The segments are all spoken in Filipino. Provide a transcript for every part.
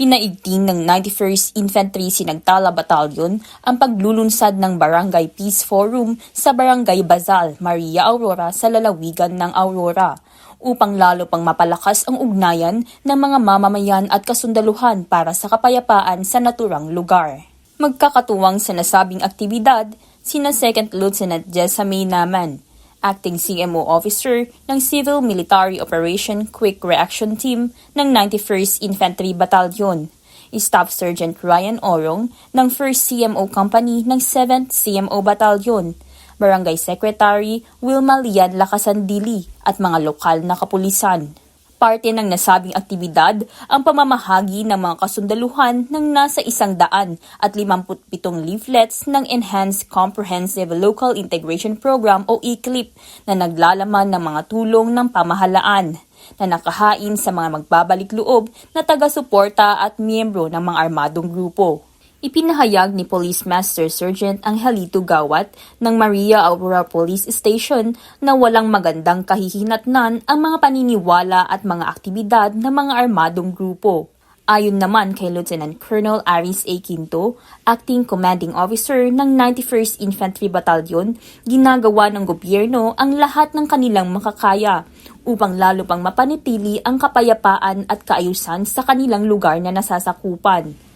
Pinaigting ng 91st Infantry Sinagtala Battalion ang paglulunsad ng Barangay Peace Forum sa Barangay Bazal, Maria Aurora sa lalawigan ng Aurora upang lalo pang mapalakas ang ugnayan ng mga mamamayan at kasundaluhan para sa kapayapaan sa naturang lugar. Magkakatuwang sa nasabing aktibidad, sina Second Lieutenant Jessamine Naman, acting CMO officer ng Civil Military Operation Quick Reaction Team ng 91st Infantry Battalion, Staff Sergeant Ryan Orong ng 1st CMO Company ng 7th CMO Battalion, Barangay Secretary Wilma Lian Lacasandili at mga lokal na kapulisan. Parte ng nasabing aktibidad ang pamamahagi ng mga kasundaluhan ng nasa isang daan at 57 leaflets ng Enhanced Comprehensive Local Integration Program o ECLIP na naglalaman ng mga tulong ng pamahalaan na nakahain sa mga magbabalik loob na taga-suporta at miyembro ng mga armadong grupo. Ipinahayag ni Police Master Sergeant Angelito Gawat ng Maria Aurora Police Station na walang magandang kahihinatnan ang mga paniniwala at mga aktibidad ng mga armadong grupo. Ayon naman kay Lieutenant Colonel Aris A. Quinto, Acting Commanding Officer ng 91st Infantry Battalion, ginagawa ng gobyerno ang lahat ng kanilang makakaya upang lalo pang mapanitili ang kapayapaan at kaayusan sa kanilang lugar na nasasakupan.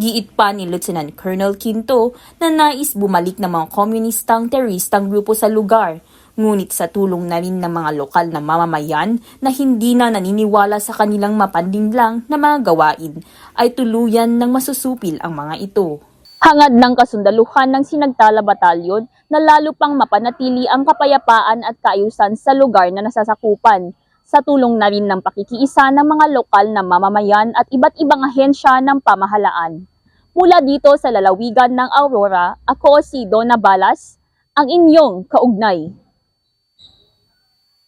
Giit pa ni Lieutenant Colonel Quinto na nais bumalik ng mga komunistang teroristang grupo sa lugar, ngunit sa tulong na rin ng mga lokal na mamamayan na hindi na naniniwala sa kanilang mapandinlang na mga gawain, ay tuluyan ng masusupil ang mga ito. Hangad ng kasundaluhan ng Sinagtala Batalyon na lalo pang mapanatili ang kapayapaan at kaayusan sa lugar na nasasakupan sa tulong na rin ng pakikiisa ng mga lokal na mamamayan at iba't ibang ahensya ng pamahalaan. Mula dito sa lalawigan ng Aurora, ako si Donna Balas, ang inyong kaugnay.